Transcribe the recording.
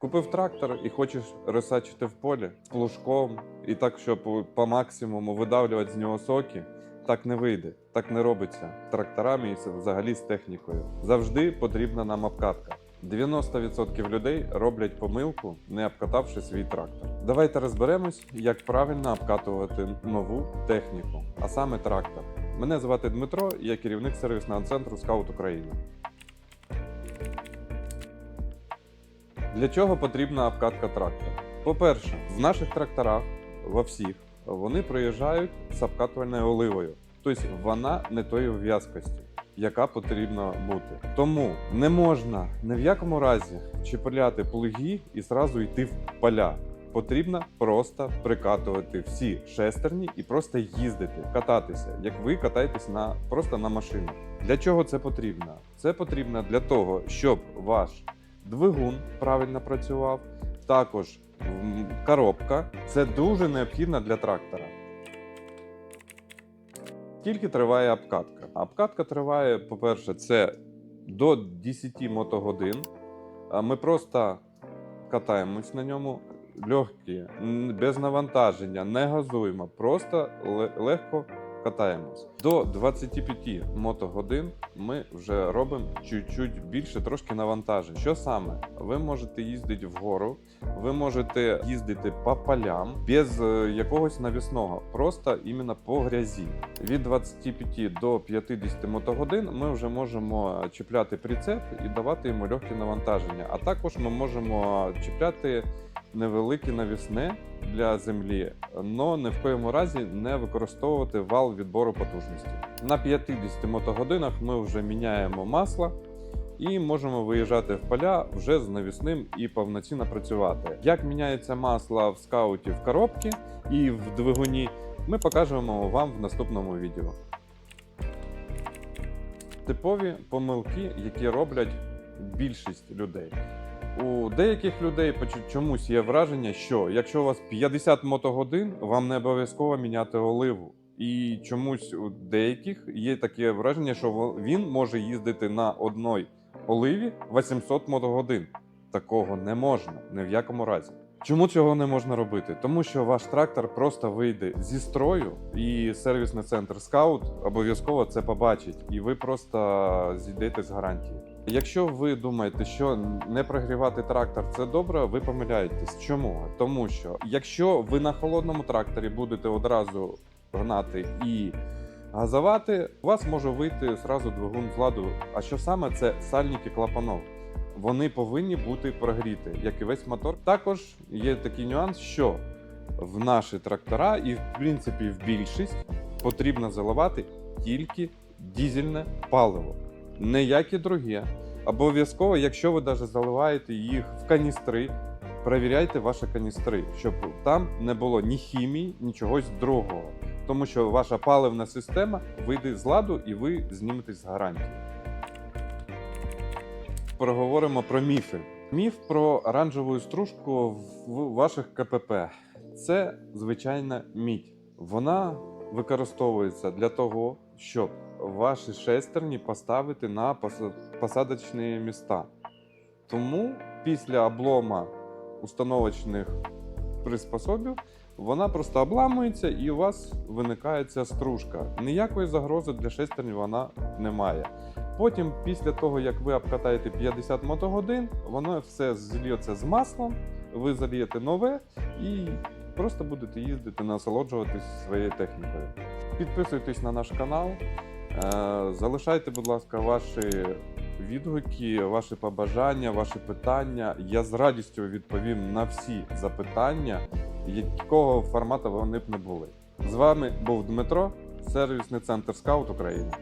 Купив трактор і хочеш розсачити в полі плужком, і так, щоб по максимуму видавлювати з нього соки. Так не вийде, так не робиться тракторами і взагалі з технікою. Завжди потрібна нам обкатка. 90% людей роблять помилку, не обкатавши свій трактор. Давайте розберемось, як правильно обкатувати нову техніку, а саме трактор. Мене звати Дмитро, я керівник сервісного центру Скаут України. Для чого потрібна обкатка трактора? По-перше, в наших тракторах, во всіх, вони приїжджають з обкатувальною оливою. Тобто вона не тої в'язкості, яка потрібна бути. Тому не можна ні в якому разі чіпляти плуги і зразу йти в поля. Потрібно просто прикатувати всі шестерні і просто їздити, кататися, як ви катаєтесь на просто на машинах. Для чого це потрібно? Це потрібно для того, щоб ваш двигун правильно працював, також коробка. Це дуже необхідно для трактора. Скільки триває обкатка? Обкатка триває, по-перше, це до 10 мотогодин. Ми просто катаємось на ньому легкі, без навантаження, не газуємо, просто легко катаємось. До 25 мотогодин ми вже робимо чуть-чуть більше трошки навантажень. Що саме? Ви можете їздити вгору, ви можете їздити по полям без е, якогось навісного, просто іменно по грязі. Від 25 до 50 мотогодин ми вже можемо чіпляти прицеп і давати йому легкі навантаження. А також ми можемо чіпляти невелике навісне для землі, але ні в коєму разі не використовувати вал відбору потужності. На 50 мотогодинах ми вже міняємо масло і можемо виїжджати в поля вже з навісним і повноцінно працювати. Як міняється масло в скауті в коробці і в двигуні, ми покажемо вам в наступному відео. Типові помилки, які роблять більшість людей. У деяких людей чомусь є враження, що якщо у вас 50 мотогодин, вам не обов'язково міняти оливу. І чомусь у деяких є таке враження, що він може їздити на одній оливі 800 мотогодин. Такого не можна ні в якому разі. Чому цього не можна робити? Тому що ваш трактор просто вийде зі строю, і сервісний центр Скаут обов'язково це побачить, і ви просто зійдете з гарантії. Якщо ви думаєте, що не прогрівати трактор це добре, ви помиляєтесь. Чому? Тому що якщо ви на холодному тракторі будете одразу гнати і газувати, у вас може вийти зразу двигун з ладу. А що саме це сальники клапанов? Вони повинні бути прогріти, як і весь мотор. Також є такий нюанс, що в наші трактора, і в принципі в більшість потрібно заливати тільки дізельне паливо, ніякі другі. Обов'язково, якщо ви навіть заливаєте їх в каністри, перевіряйте ваші каністри, щоб там не було ні хімії, ні чогось другого. Тому що ваша паливна система вийде з ладу і ви зніметесь з гарантії. Проговоримо про міфи. Міф про оранжеву стружку в ваших КПП це звичайна мідь. Вона використовується для того, щоб ваші шестерні поставити на посадочні міста. Тому після облома установочних приспособів вона просто обламується і у вас виникає ця стружка. Ніякої загрози для шестерні вона не має. Потім, після того, як ви обкатаєте 50 мотогодин, воно все зільється з маслом, ви залієте нове і просто будете їздити, насолоджуватись своєю технікою. Підписуйтесь на наш канал, е, залишайте, будь ласка, ваші відгуки, ваші побажання, ваші питання. Я з радістю відповім на всі запитання, якого формату вони б не були. З вами був Дмитро, сервісний центр Скаут України.